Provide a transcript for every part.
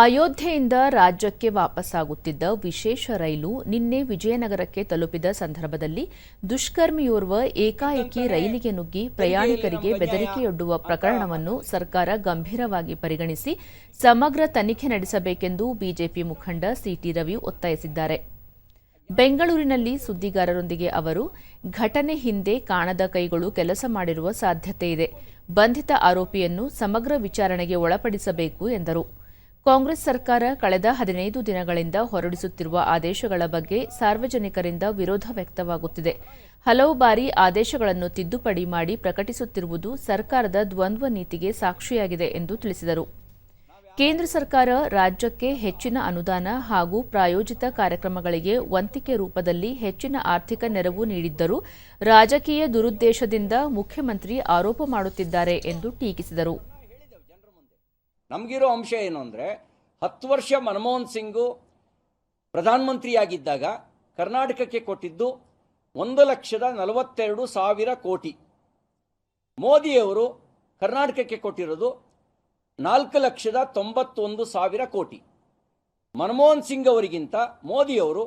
ಅಯೋಧ್ಯೆಯಿಂದ ರಾಜ್ಯಕ್ಕೆ ವಾಪಸ್ಸಾಗುತ್ತಿದ್ದ ವಿಶೇಷ ರೈಲು ನಿನ್ನೆ ವಿಜಯನಗರಕ್ಕೆ ತಲುಪಿದ ಸಂದರ್ಭದಲ್ಲಿ ದುಷ್ಕರ್ಮಿಯೋರ್ವ ಏಕಾಏಕಿ ರೈಲಿಗೆ ನುಗ್ಗಿ ಪ್ರಯಾಣಿಕರಿಗೆ ಬೆದರಿಕೆಯೊಡ್ಡುವ ಪ್ರಕರಣವನ್ನು ಸರ್ಕಾರ ಗಂಭೀರವಾಗಿ ಪರಿಗಣಿಸಿ ಸಮಗ್ರ ತನಿಖೆ ನಡೆಸಬೇಕೆಂದು ಬಿಜೆಪಿ ಮುಖಂಡ ಸಿಟಿ ರವಿ ಒತ್ತಾಯಿಸಿದ್ದಾರೆ. ಬೆಂಗಳೂರಿನಲ್ಲಿ ಸುದ್ದಿಗಾರರೊಂದಿಗೆ ಅವರು, ಘಟನೆ ಹಿಂದೆ ಕಾಣದ ಕೈಗಳು ಕೆಲಸ ಮಾಡಿರುವ ಸಾಧ್ಯತೆ ಇದೆ. ಬಂಧಿತ ಆರೋಪಿಯನ್ನು ಸಮಗ್ರ ವಿಚಾರಣೆಗೆ ಒಳಪಡಿಸಬೇಕು ಎಂದರು. ಕಾಂಗ್ರೆಸ್ ಸರ್ಕಾರ ಕಳೆದ ಹದಿನೈದು ದಿನಗಳಿಂದ ಹೊರಡಿಸುತ್ತಿರುವ ಆದೇಶಗಳ ಬಗ್ಗೆ ಸಾರ್ವಜನಿಕರಿಂದ ವಿರೋಧ ವ್ಯಕ್ತವಾಗುತ್ತಿದೆ. ಹಲವು ಬಾರಿ ಆದೇಶಗಳನ್ನು ತಿದ್ದುಪಡಿ ಮಾಡಿ ಪ್ರಕಟಿಸುತ್ತಿರುವುದು ಸರ್ಕಾರದ ದ್ವಂದ್ವ ನೀತಿಗೆ ಸಾಕ್ಷಿಯಾಗಿದೆ ಎಂದು ತಿಳಿಸಿದರು. ಕೇಂದ್ರ ಸರ್ಕಾರ ರಾಜ್ಯಕ್ಕೆ ಹೆಚ್ಚಿನ ಅನುದಾನ ಹಾಗೂ ಪ್ರಾಯೋಜಿತ ಕಾರ್ಯಕ್ರಮಗಳಿಗೆ ವಂತಿಕೆ ರೂಪದಲ್ಲಿ ಹೆಚ್ಚಿನ ಆರ್ಥಿಕ ನೆರವು ನೀಡಿದ್ದರೂ ರಾಜಕೀಯ ದುರುದ್ದೇಶದಿಂದ ಮುಖ್ಯಮಂತ್ರಿ ಆರೋಪ ಮಾಡುತ್ತಿದ್ದಾರೆ ಎಂದು ಟೀಕಿಸಿದರು. ನಮಗಿರೋ ಅಂಶ ಏನು ಅಂದರೆ ಹತ್ತು ವರ್ಷ ಮನಮೋಹನ್ ಸಿಂಗು ಪ್ರಧಾನಮಂತ್ರಿಯಾಗಿದ್ದಾಗ ಕರ್ನಾಟಕಕ್ಕೆ ಕೊಟ್ಟಿದ್ದು ಒಂದು ಲಕ್ಷದ ನಲವತ್ತೆರಡು ಸಾವಿರ ಕೋಟಿ. ಮೋದಿಯವರು ಕರ್ನಾಟಕಕ್ಕೆ ಕೊಟ್ಟಿರೋದು ನಾಲ್ಕು ಲಕ್ಷದ ತೊಂಬತ್ತೊಂದು ಸಾವಿರ ಕೋಟಿ. ಮನಮೋಹನ್ ಸಿಂಗ್ ಅವರಿಗಿಂತ ಮೋದಿಯವರು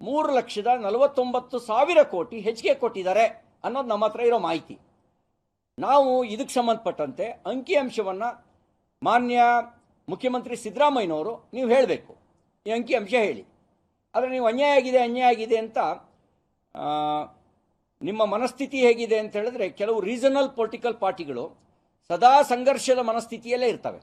ಮೂರು ಲಕ್ಷದ ನಲವತ್ತೊಂಬತ್ತು ಸಾವಿರ ಕೋಟಿ ಹೆಚ್ಚಿಗೆ ಕೊಟ್ಟಿದ್ದಾರೆ ಅನ್ನೋದು ನಮ್ಮ ಹತ್ರ ಇರೋ ಮಾಹಿತಿ. ನಾವು ಇದಕ್ಕೆ ಸಂಬಂಧಪಟ್ಟಂತೆ ಅಂಕಿಅಂಶವನ್ನು ಮಾನ್ಯ ಮುಖ್ಯಮಂತ್ರಿ ಸಿದ್ದರಾಮಯ್ಯನವರು ನೀವು ಹೇಳಬೇಕು. ಈ ಅಂಕಿ ಅಂಶ ಹೇಳಿ. ಆದರೆ ನೀವು ಅನ್ಯಾಯ ಆಗಿದೆ ಅನ್ಯಾಯ ಆಗಿದೆ ಅಂತ ನಿಮ್ಮ ಮನಸ್ಥಿತಿ ಹೇಗಿದೆ ಅಂತ ಹೇಳಿದ್ರೆ ಕೆಲವು ರೀಸನಲ್ ಪೊಲಿಟಿಕಲ್ ಪಾರ್ಟಿಗಳು ಸದಾ ಸಂಘರ್ಷದ ಮನಸ್ಥಿತಿಯಲ್ಲೇ ಇರ್ತವೆ.